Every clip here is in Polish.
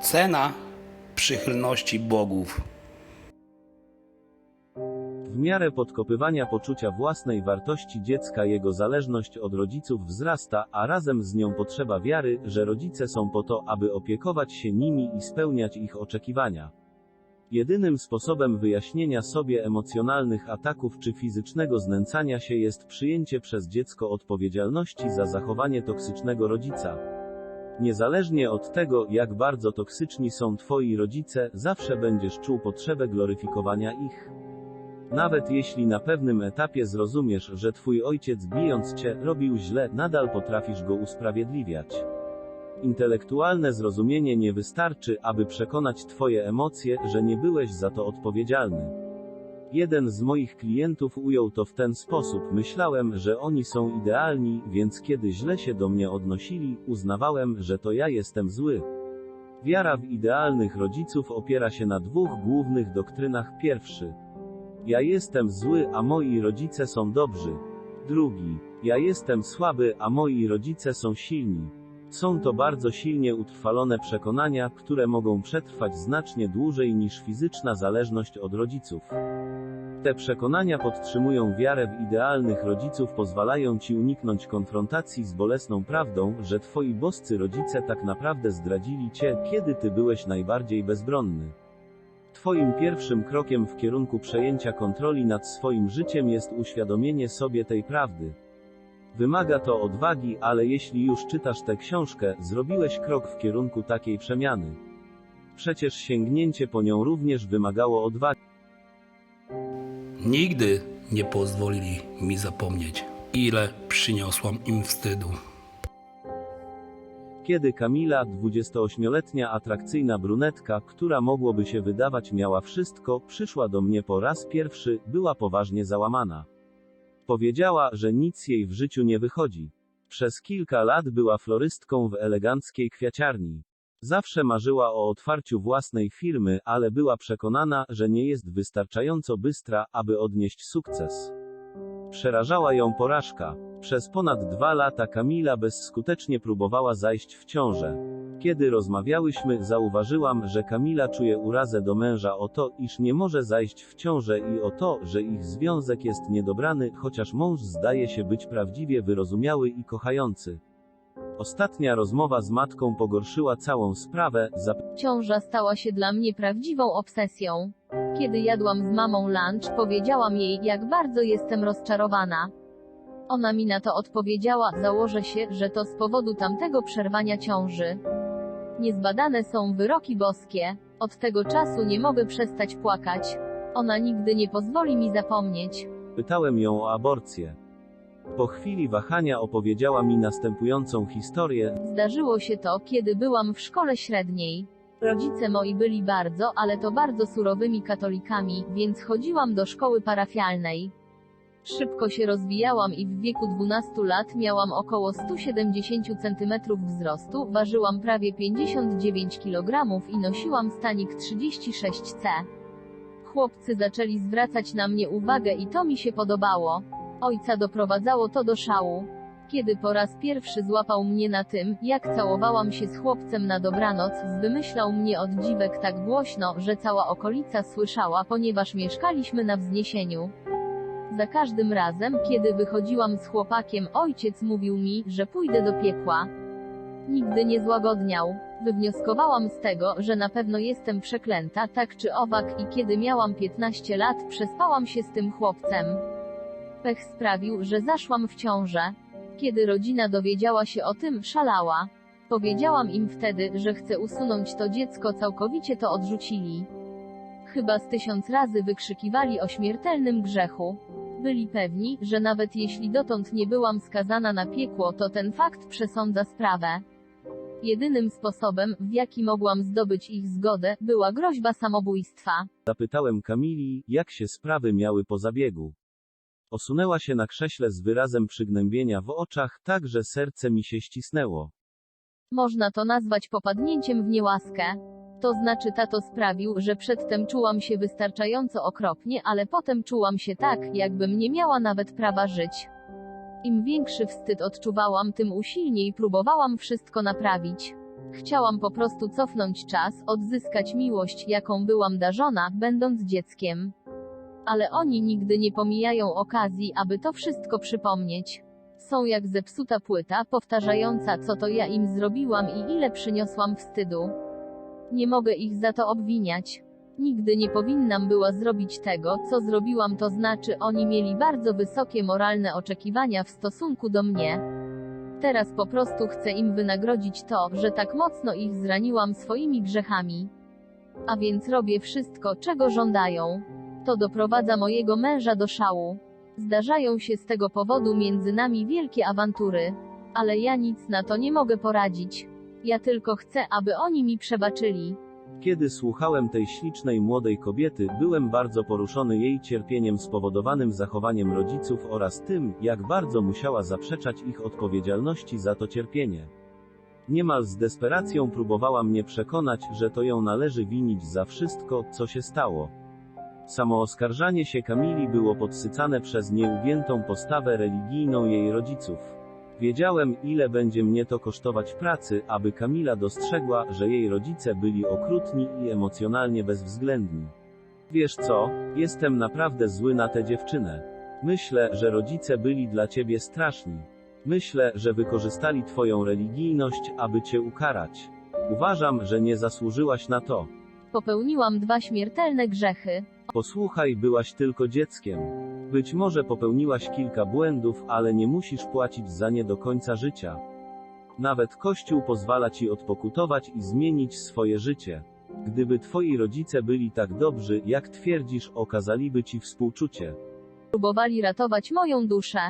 Cena przychylności bogów. W miarę podkopywania poczucia własnej wartości dziecka jego zależność od rodziców wzrasta, a razem z nią potrzeba wiary, że rodzice są po to, aby opiekować się nimi i spełniać ich oczekiwania. Jedynym sposobem wyjaśnienia sobie emocjonalnych ataków czy fizycznego znęcania się jest przyjęcie przez dziecko odpowiedzialności za zachowanie toksycznego rodzica. Niezależnie od tego, jak bardzo toksyczni są twoi rodzice, zawsze będziesz czuł potrzebę gloryfikowania ich. Nawet jeśli na pewnym etapie zrozumiesz, że twój ojciec bijąc cię, robił źle, nadal potrafisz go usprawiedliwiać. Intelektualne zrozumienie nie wystarczy, aby przekonać twoje emocje, że nie byłeś za to odpowiedzialny. Jeden z moich klientów ujął to w ten sposób: myślałem, że oni są idealni, więc kiedy źle się do mnie odnosili, uznawałem, że to ja jestem zły. Wiara w idealnych rodziców opiera się na dwóch głównych doktrynach. Pierwszy: Ja jestem zły, a moi rodzice są dobrzy. Drugi: Ja jestem słaby, a moi rodzice są silni. Są to bardzo silnie utrwalone przekonania, które mogą przetrwać znacznie dłużej niż fizyczna zależność od rodziców. Te przekonania podtrzymują wiarę w idealnych rodziców, pozwalają ci uniknąć konfrontacji z bolesną prawdą, że twoi boscy rodzice tak naprawdę zdradzili cię, kiedy ty byłeś najbardziej bezbronny. Twoim pierwszym krokiem w kierunku przejęcia kontroli nad swoim życiem jest uświadomienie sobie tej prawdy. Wymaga to odwagi, ale jeśli już czytasz tę książkę, zrobiłeś krok w kierunku takiej przemiany. Przecież sięgnięcie po nią również wymagało odwagi. Nigdy nie pozwolili mi zapomnieć, ile przyniosłam im wstydu. Kiedy Kamila, 28-letnia atrakcyjna brunetka, która mogłoby się wydawać miała wszystko, przyszła do mnie po raz pierwszy, była poważnie załamana. Powiedziała, że nic jej w życiu nie wychodzi. Przez kilka lat była florystką w eleganckiej kwiaciarni. Zawsze marzyła o otwarciu własnej firmy, ale była przekonana, że nie jest wystarczająco bystra, aby odnieść sukces. Przerażała ją porażka. Przez ponad dwa lata Kamila bezskutecznie próbowała zajść w ciążę. Kiedy rozmawiałyśmy, zauważyłam, że Kamila czuje urazę do męża o to, iż nie może zajść w ciążę i o to, że ich związek jest niedobrany, chociaż mąż zdaje się być prawdziwie wyrozumiały i kochający. Ostatnia rozmowa z matką pogorszyła całą sprawę, Ciąża stała się dla mnie prawdziwą obsesją. Kiedy jadłam z mamą lunch, powiedziałam jej, jak bardzo jestem rozczarowana. Ona mi na to odpowiedziała, założę się, że to z powodu tamtego przerwania ciąży. Niezbadane są wyroki boskie. Od tego czasu nie mogę przestać płakać. Ona nigdy nie pozwoli mi zapomnieć. Pytałem ją o aborcję. Po chwili wahania opowiedziała mi następującą historię. Zdarzyło się to, kiedy byłam w szkole średniej. Rodzice moi byli bardzo, ale to bardzo surowymi katolikami, więc chodziłam do szkoły parafialnej. Szybko się rozwijałam i w wieku 12 lat miałam około 170 cm wzrostu, ważyłam prawie 59 kg i nosiłam stanik 36C. Chłopcy zaczęli zwracać na mnie uwagę i to mi się podobało. Ojca doprowadzało to do szału. Kiedy po raz pierwszy złapał mnie na tym, jak całowałam się z chłopcem na dobranoc, wymyślał mnie od dziwek tak głośno, że cała okolica słyszała, ponieważ mieszkaliśmy na wzniesieniu. Za każdym razem, kiedy wychodziłam z chłopakiem, ojciec mówił mi, że pójdę do piekła. Nigdy nie złagodniał. Wywnioskowałam z tego, że na pewno jestem przeklęta, tak czy owak, i kiedy miałam 15 lat, przespałam się z tym chłopcem. Pech sprawił, że zaszłam w ciążę. Kiedy rodzina dowiedziała się o tym, szalała. Powiedziałam im wtedy, że chcę usunąć to dziecko, całkowicie to odrzucili. Chyba z tysiąc razy wykrzykiwali o śmiertelnym grzechu. Byli pewni, że nawet jeśli dotąd nie byłam skazana na piekło, to ten fakt przesądza sprawę. Jedynym sposobem, w jaki mogłam zdobyć ich zgodę, była groźba samobójstwa. Zapytałem Kamili, jak się sprawy miały po zabiegu. Osunęła się na krześle z wyrazem przygnębienia w oczach, tak że serce mi się ścisnęło. Można to nazwać popadnięciem w niełaskę. To znaczy tato sprawił, że przedtem czułam się wystarczająco okropnie, ale potem czułam się tak, jakbym nie miała nawet prawa żyć. Im większy wstyd odczuwałam, tym usilniej próbowałam wszystko naprawić. Chciałam po prostu cofnąć czas, odzyskać miłość, jaką byłam darzona, będąc dzieckiem. Ale oni nigdy nie pomijają okazji, aby to wszystko przypomnieć. Są jak zepsuta płyta, powtarzająca, co to ja im zrobiłam i ile przyniosłam wstydu. Nie mogę ich za to obwiniać. Nigdy nie powinnam była zrobić tego, co zrobiłam, to znaczy oni mieli bardzo wysokie moralne oczekiwania w stosunku do mnie. Teraz po prostu chcę im wynagrodzić to, że tak mocno ich zraniłam swoimi grzechami. A więc robię wszystko, czego żądają. To doprowadza mojego męża do szału. Zdarzają się z tego powodu między nami wielkie awantury. Ale ja nic na to nie mogę poradzić. Ja tylko chcę, aby oni mi przebaczyli. Kiedy słuchałem tej ślicznej młodej kobiety, byłem bardzo poruszony jej cierpieniem spowodowanym zachowaniem rodziców oraz tym, jak bardzo musiała zaprzeczać ich odpowiedzialności za to cierpienie. Niemal z desperacją próbowała mnie przekonać, że to ją należy winić za wszystko, co się stało. Samooskarżanie się Kamili było podsycane przez nieugiętą postawę religijną jej rodziców. Wiedziałem, ile będzie mnie to kosztować pracy, aby Kamila dostrzegła, że jej rodzice byli okrutni i emocjonalnie bezwzględni. Wiesz co? Jestem naprawdę zły na tę dziewczynę. Myślę, że rodzice byli dla ciebie straszni. Myślę, że wykorzystali twoją religijność, aby cię ukarać. Uważam, że nie zasłużyłaś na to. Popełniłam dwa śmiertelne grzechy. Posłuchaj, byłaś tylko dzieckiem. Być może popełniłaś kilka błędów, ale nie musisz płacić za nie do końca życia. Nawet Kościół pozwala ci odpokutować i zmienić swoje życie. Gdyby twoi rodzice byli tak dobrzy, jak twierdzisz, okazaliby ci współczucie. Próbowali ratować moją duszę.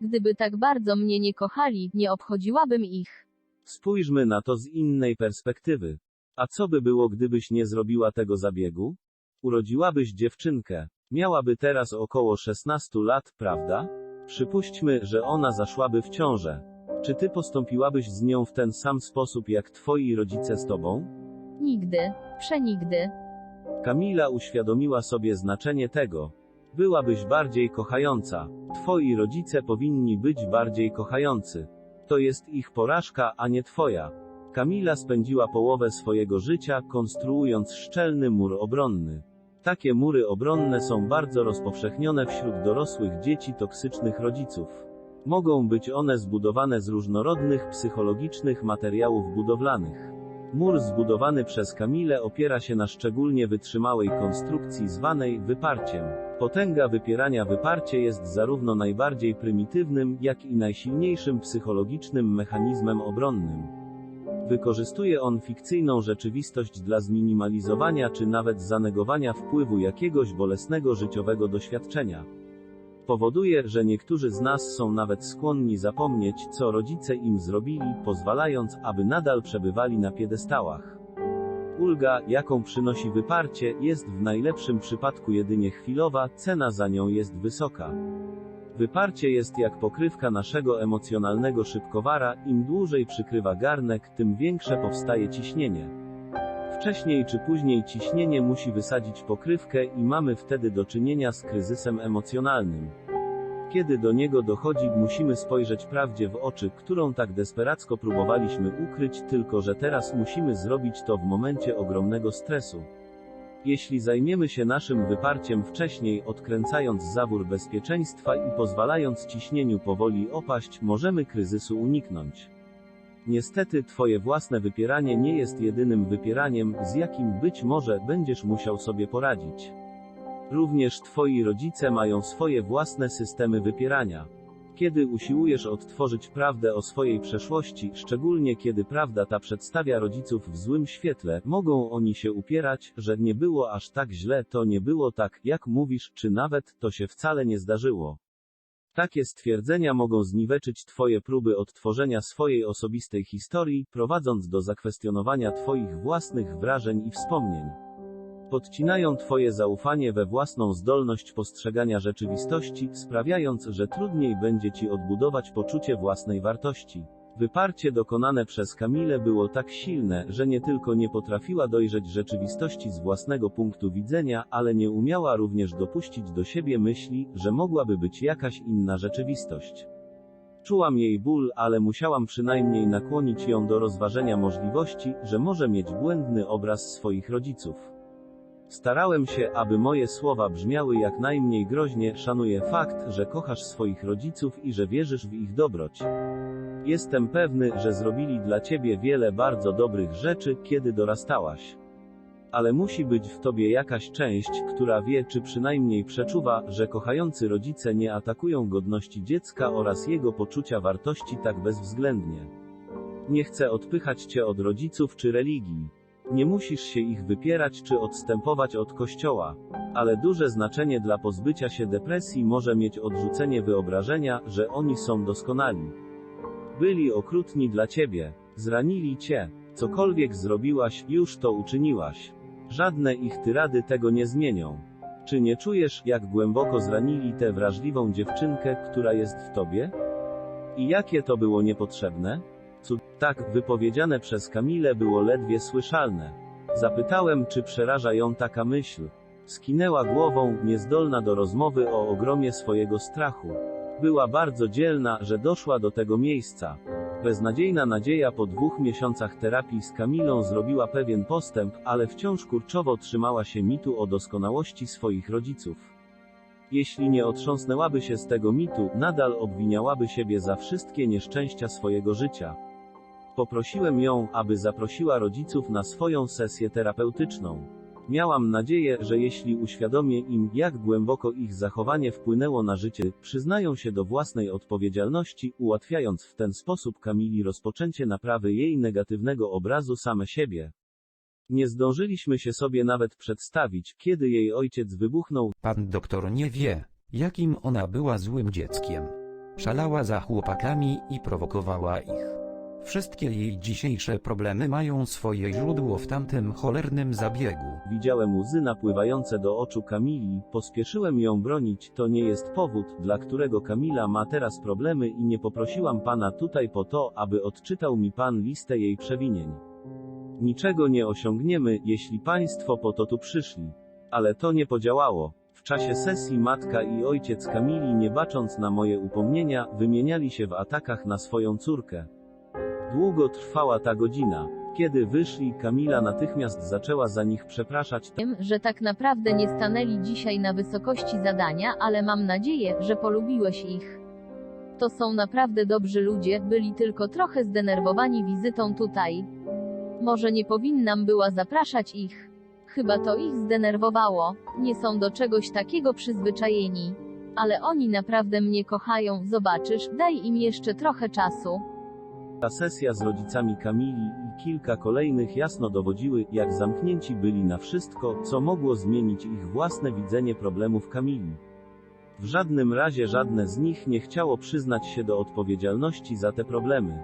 Gdyby tak bardzo mnie nie kochali, nie obchodziłabym ich. Spójrzmy na to z innej perspektywy. A co by było, gdybyś nie zrobiła tego zabiegu? Urodziłabyś dziewczynkę. Miałaby teraz około 16 lat, prawda? Przypuśćmy, że ona zaszłaby w ciążę. Czy ty postąpiłabyś z nią w ten sam sposób jak twoi rodzice z tobą? Nigdy. Przenigdy. Kamila uświadomiła sobie znaczenie tego. Byłabyś bardziej kochająca. Twoi rodzice powinni być bardziej kochający. To jest ich porażka, a nie twoja. Kamila spędziła połowę swojego życia, konstruując szczelny mur obronny. Takie mury obronne są bardzo rozpowszechnione wśród dorosłych dzieci toksycznych rodziców. Mogą być one zbudowane z różnorodnych psychologicznych materiałów budowlanych. Mur zbudowany przez Kamilę opiera się na szczególnie wytrzymałej konstrukcji zwanej wyparciem. Potęga wypierania wyparcie jest zarówno najbardziej prymitywnym, jak i najsilniejszym psychologicznym mechanizmem obronnym. Wykorzystuje on fikcyjną rzeczywistość dla zminimalizowania czy nawet zanegowania wpływu jakiegoś bolesnego życiowego doświadczenia. Powoduje, że niektórzy z nas są nawet skłonni zapomnieć, co rodzice im zrobili, pozwalając, aby nadal przebywali na piedestałach. Ulga, jaką przynosi wyparcie, jest w najlepszym przypadku jedynie chwilowa, cena za nią jest wysoka. Wyparcie jest jak pokrywka naszego emocjonalnego szybkowara, im dłużej przykrywa garnek, tym większe powstaje ciśnienie. Wcześniej czy później ciśnienie musi wysadzić pokrywkę i mamy wtedy do czynienia z kryzysem emocjonalnym. Kiedy do niego dochodzi, musimy spojrzeć prawdzie w oczy, którą tak desperacko próbowaliśmy ukryć, tylko że teraz musimy zrobić to w momencie ogromnego stresu. Jeśli zajmiemy się naszym wyparciem wcześniej, odkręcając zawór bezpieczeństwa i pozwalając ciśnieniu powoli opaść, możemy kryzysu uniknąć. Niestety, Twoje własne wypieranie nie jest jedynym wypieraniem, z jakim być może będziesz musiał sobie poradzić. Również Twoi rodzice mają swoje własne systemy wypierania. Kiedy usiłujesz odtworzyć prawdę o swojej przeszłości, szczególnie kiedy prawda ta przedstawia rodziców w złym świetle, mogą oni się upierać, że nie było aż tak źle, to nie było tak, jak mówisz, czy nawet to się wcale nie zdarzyło. Takie stwierdzenia mogą zniweczyć Twoje próby odtworzenia swojej osobistej historii, prowadząc do zakwestionowania Twoich własnych wrażeń i wspomnień. Podcinają Twoje zaufanie we własną zdolność postrzegania rzeczywistości, sprawiając, że trudniej będzie Ci odbudować poczucie własnej wartości. Wyparcie dokonane przez Kamilę było tak silne, że nie tylko nie potrafiła dojrzeć rzeczywistości z własnego punktu widzenia, ale nie umiała również dopuścić do siebie myśli, że mogłaby być jakaś inna rzeczywistość. Czułam jej ból, ale musiałam przynajmniej nakłonić ją do rozważenia możliwości, że może mieć błędny obraz swoich rodziców. Starałem się, aby moje słowa brzmiały jak najmniej groźnie, szanuję fakt, że kochasz swoich rodziców i że wierzysz w ich dobroć. Jestem pewny, że zrobili dla ciebie wiele bardzo dobrych rzeczy, kiedy dorastałaś. Ale musi być w tobie jakaś część, która wie, czy przynajmniej przeczuwa, że kochający rodzice nie atakują godności dziecka oraz jego poczucia wartości tak bezwzględnie. Nie chcę odpychać cię od rodziców czy religii. Nie musisz się ich wypierać czy odstępować od kościoła. Ale duże znaczenie dla pozbycia się depresji może mieć odrzucenie wyobrażenia, że oni są doskonali. Byli okrutni dla ciebie. Zranili cię. Cokolwiek zrobiłaś, już to uczyniłaś. Żadne ich tyrady tego nie zmienią. Czy nie czujesz, jak głęboko zranili tę wrażliwą dziewczynkę, która jest w tobie? I jakie to było niepotrzebne? Tak, wypowiedziane przez Kamilę było ledwie słyszalne. Zapytałem, czy przeraża ją taka myśl. Skinęła głową, niezdolna do rozmowy o ogromie swojego strachu. Była bardzo dzielna, że doszła do tego miejsca. Beznadziejna nadzieja po dwóch miesiącach terapii z Kamilą zrobiła pewien postęp, ale wciąż kurczowo trzymała się mitu o doskonałości swoich rodziców. Jeśli nie otrząsnęłaby się z tego mitu, nadal obwiniałaby siebie za wszystkie nieszczęścia swojego życia. Poprosiłem ją, aby zaprosiła rodziców na swoją sesję terapeutyczną. Miałam nadzieję, że jeśli uświadomię im, jak głęboko ich zachowanie wpłynęło na życie, przyznają się do własnej odpowiedzialności, ułatwiając w ten sposób Kamili rozpoczęcie naprawy jej negatywnego obrazu same siebie. Nie zdążyliśmy się sobie nawet przedstawić, kiedy jej ojciec wybuchnął Pan doktor nie wie, jakim ona była złym dzieckiem. Szalała za chłopakami i prowokowała ich. Wszystkie jej dzisiejsze problemy mają swoje źródło w tamtym cholernym zabiegu. Widziałem łzy napływające do oczu Kamili, pospieszyłem ją bronić, to nie jest powód, dla którego Kamila ma teraz problemy i nie poprosiłam pana tutaj po to, aby odczytał mi pan listę jej przewinień. Niczego nie osiągniemy, jeśli państwo po to tu przyszli. Ale to nie podziałało. W czasie sesji matka i ojciec Kamili, nie bacząc na moje upomnienia, wymieniali się w atakach na swoją córkę. Długo trwała ta godzina. Kiedy wyszli, Kamila natychmiast zaczęła za nich przepraszać. Wiem, że tak naprawdę nie stanęli dzisiaj na wysokości zadania, ale mam nadzieję, że polubiłeś ich. To są naprawdę dobrzy ludzie, byli tylko trochę zdenerwowani wizytą tutaj. Może nie powinnam była zapraszać ich. Chyba to ich zdenerwowało. Nie są do czegoś takiego przyzwyczajeni. Ale oni naprawdę mnie kochają, zobaczysz, daj im jeszcze trochę czasu. Ta sesja z rodzicami Kamili i kilka kolejnych jasno dowodziły, jak zamknięci byli na wszystko, co mogło zmienić ich własne widzenie problemów Kamili. W żadnym razie żadne z nich nie chciało przyznać się do odpowiedzialności za te problemy.